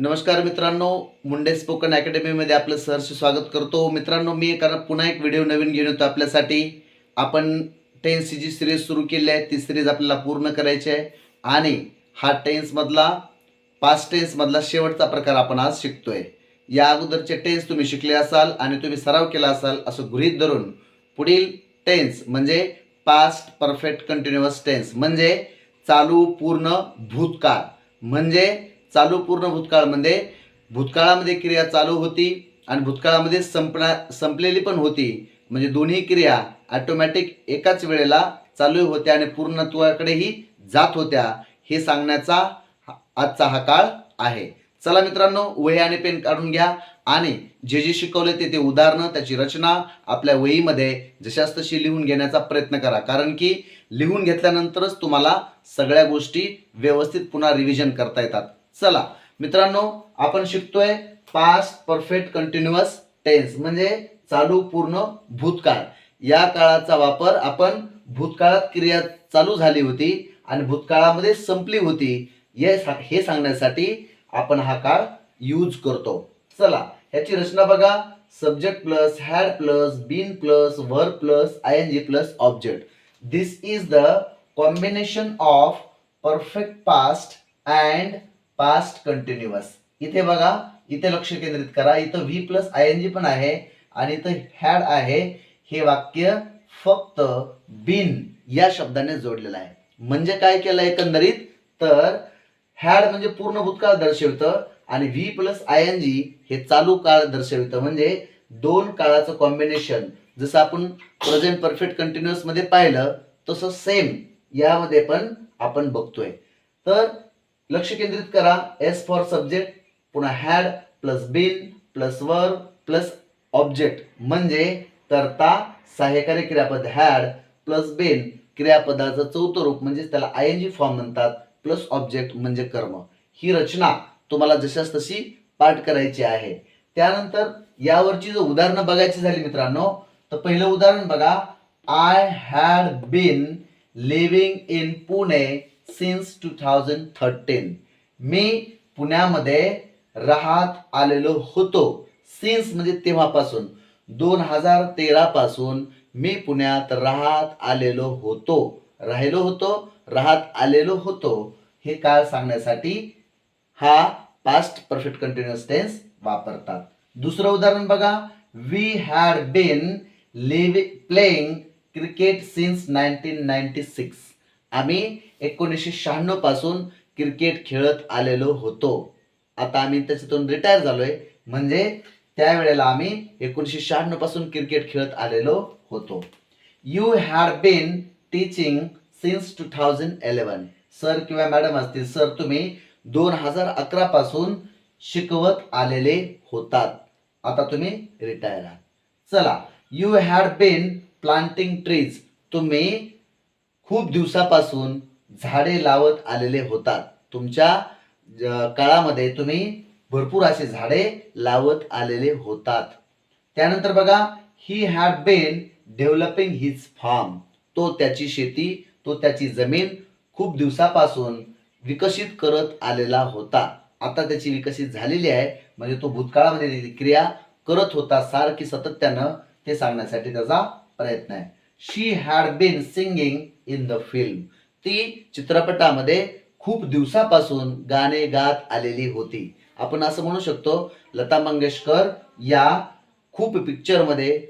नमस्कार मित्रांनो मुंडे स्पोकन अकॅडमीमध्ये आपलं सहर्ष स्वागत करतो. मित्रांनो मी एका पुन्हा एक व्हिडिओ नवीन घेऊन येतो आपल्यासाठी. आपण टेन्सची जी सिरीज सुरू केली आहे. ती सिरीज आपल्याला पूर्ण करायची आहे. आणि हा टेन्समधला पास्ट टेन्समधला शेवटचा प्रकार आपण आज शिकतोय. या अगोदरचे टेन्स तुम्ही शिकले असाल आणि तुम्ही सराव केला असाल असं गृहीत धरून पुढील टेन्स म्हणजे पास्ट परफेक्ट कंटिन्युअस टेन्स म्हणजे चालू पूर्ण भूतकाळ. म्हणजे चालू पूर्ण भूतकाळामध्ये. भूतकाळामध्ये क्रिया चालू होती आणि भूतकाळामध्ये संपणा संपलेली पण होती. म्हणजे दोन्ही क्रिया ऑटोमॅटिक एकाच वेळेला चालू होत्या आणि पूर्णत्वाकडेही जात होत्या. हे सांगण्याचा हा- आजचा हा काळ आहे. चला मित्रांनो वही आणि पेन काढून घ्या आणि जे जे शिकवले ते ते उदाहरणं त्याची रचना आपल्या वहीमध्ये जशाच तशी लिहून घेण्याचा प्रयत्न करा. कारण की लिहून घेतल्यानंतरच तुम्हाला सगळ्या गोष्टी व्यवस्थित पुन्हा रिव्हिजन करता येतात. चला मित्रांनो आपण शिकतोय पास्ट परफेक्ट कंटिन्युअस टेन्स म्हणजे चालू पूर्ण भूतकाळ. या काळाचा वापर आपण भूतकाळात क्रिया चालू झाली होती आणि भूतकाळामध्ये संपली होती हे हे सांगण्यासाठी आपण हा काळ यूज करतो. चला ह्याची रचना बघा. Subject plus had plus been plus verb plus I N G plus object this is the combination of perfect past and past continuous. इथे बघा इथे लक्ष केंद्रित करा. इथं V plus I N G पण आहे आणि इथं हॅड आहे. हे वाक्य फक्त बिन या शब्दाने जोडलेलं आहे. म्हणजे काय केलं एकंदरीत? तर हॅड म्हणजे पूर्ण भूतकाळ दर्शवितं आणि V plus I N G हे चालू काळ दर्शवितं. म्हणजे दोन काळाचं कॉम्बिनेशन जसं आपण प्रेझेंट परफेक्ट कंटिन्युअसमध्ये पाहिलं तसं सेम यामध्ये पण आपण बघतोय. तर लक्ष केंद्रित करा. एस फॉर सब्जेक्ट पुन्हा had plus been plus verb plus object म्हणजे करता सहाय्यकारी क्रियापद हॅड प्लस बिन क्रियापदाचं चौथं रूप म्हणजे त्याला आय एन जी फॉर्म म्हणतात प्लस ऑब्जेक्ट म्हणजे कर्म. ही रचना तुम्हाला जशास तशी पाठ करायची आहे. त्यानंतर यावरची जर उदाहरणं बघायची झाली मित्रांनो तर पहिलं उदाहरण बघा. I had been living in Pune since two thousand thirteen मी पुण्यामध्ये राहत आलेलो होतो. सिन्स म्हणजे तेव्हापासून. दोन हजार तेरा पासून मी पुण्यात राहत आलेलो होतो. राहिलो होतो राहत आलेलो होतो. हे काळ सांगण्यासाठी हा पास्ट परफेक्ट कंटिन्युअस टेन्स वापरतात. दुसरं उदाहरण बघा. We had been live playing cricket since nineteen ninety six आम्ही एकोणीसशे शहाण्णवपासून क्रिकेट खेळत आलेलो होतो. आता आम्ही त्याच्यातून रिटायर झालोय. म्हणजे त्यावेळेला आम्ही एकोणीसशे शहाण्णवपासून क्रिकेट खेळत आलेलो होतो. You had been teaching since two thousand eleven sir किंवा मॅडम असतील सर तुम्ही दोन हजार अकरा पासून शिकवत आलेले होतात. आता तुम्ही रिटायर आहात. चला you had been planting trees तुम्ही खूप दिवसापासून झाडे लावत आलेले होतात. तुमच्या ज- काळामध्ये तुम्ही भरपूर असे झाडे लावत आलेले होतात. त्यानंतर बघा ही had Ben developing his farm तो त्याची शेती तो त्याची जमीन खूप दिवसापासून विकसित करत आलेला होता. आता त्याची विकसित झालेली आहे म्हणजे तो भूतकाळामध्ये क्रिया करत होता सारखी सातत्यानं ते सांगण्यासाठी त्याचा प्रयत्न आहे. She had been singing in the film ती चित्रपटामध्ये खूप दिवसापासून गाणे गात आलेली होती. आपण असं म्हणू शकतो लता मंगेशकर या खूप पिक्चरमध्ये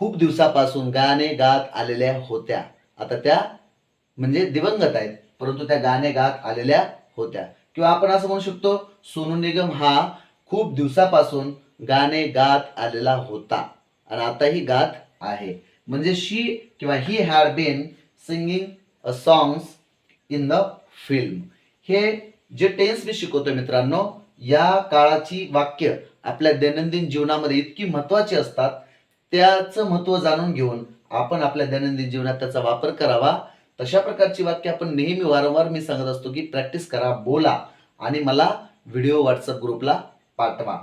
खूप दिवसापासून गाणे गात आलेल्या होत्या. आता त्या म्हणजे दिवंगत आहेत परंतु त्या गाणे गात आलेल्या होत्या. किंवा आपण असं म्हणू शकतो सोनू निगम हा खूप दिवसापासून गाणे गात आलेला होता. आणि आताही गात आहे. म्हणजे शी किंवा he had been singing a songs in the film हे जे टेन्स मी शिकवतोय मित्रांनो या काळाची वाक्य आपल्या दैनंदिन जीवनामध्ये इतकी महत्वाची असतात त्याचं महत्त्व जाणून घेऊन आपण आपल्या दैनंदिन जीवनात त्याचा वापर करावा. तशा प्रकारची वाक्य आपण नेहमी वारंवार मी सांगत असतो की प्रॅक्टिस करा बोला आणि मला व्हिडिओ व्हॉट्सअप ग्रुपला पाठवा.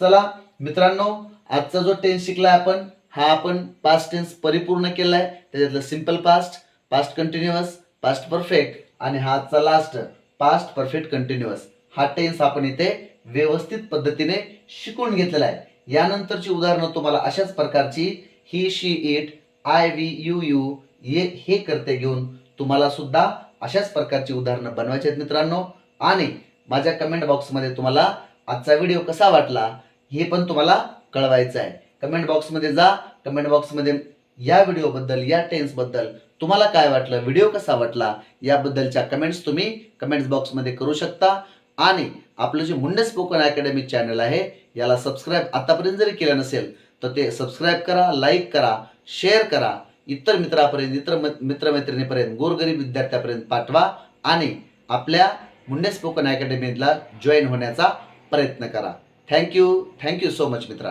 चला मित्रांनो आजचा जो टेन्स शिकलाय आपण हा आपण पास्ट टेन्स परिपूर्ण केलाय त्याच्यातलं simple past past continuous past perfect आणि हा आजचा लास्ट पास्ट परफेक्ट कंटिन्युअस हा टेन्स आपण इथे व्यवस्थित पद्धतीने शिकून घेतलेला आहे. यानंतरची उदाहरणं तुम्हाला अशाच प्रकारची he she it I we you you they हे करते घेऊन तुम्हाला सुद्धा अशाच प्रकारची उदाहरणं बनवायची आहेत मित्रांनो. आणि माझ्या कमेंट बॉक्समध्ये तुम्हाला आजचा व्हिडिओ कसा वाटला हे पण तुम्हाला कळवायचं आहे. कमेंट बॉक्समध्ये जा. कमेंट बॉक्समध्ये या व्हिडिओबद्दल या टेन्सबद्दल तुम्हाला काय वाटलं व्हिडिओ कसा वाटला याबद्दलच्या कमेंट्स तुम्ही कमेंट्स बॉक्समध्ये करू शकता. आणि आपलं जे मुंडे स्पोकन अकॅडमी चॅनल आहे याला सबस्क्राईब आतापर्यंत जरी केलं नसेल तर ते सबस्क्राईब करा लाईक करा शेअर करा. इतर मित्रापर्यंत इतर मित्रमैत्रिणीपर्यंत गोरगरीब विद्यार्थ्यापर्यंत पाठवा आणि आपल्या मुंडे स्पोकन अकॅडमीला जॉईन होण्याचा प्रयत्न करा. थँक्यू थँक्यू सो मच मित्रा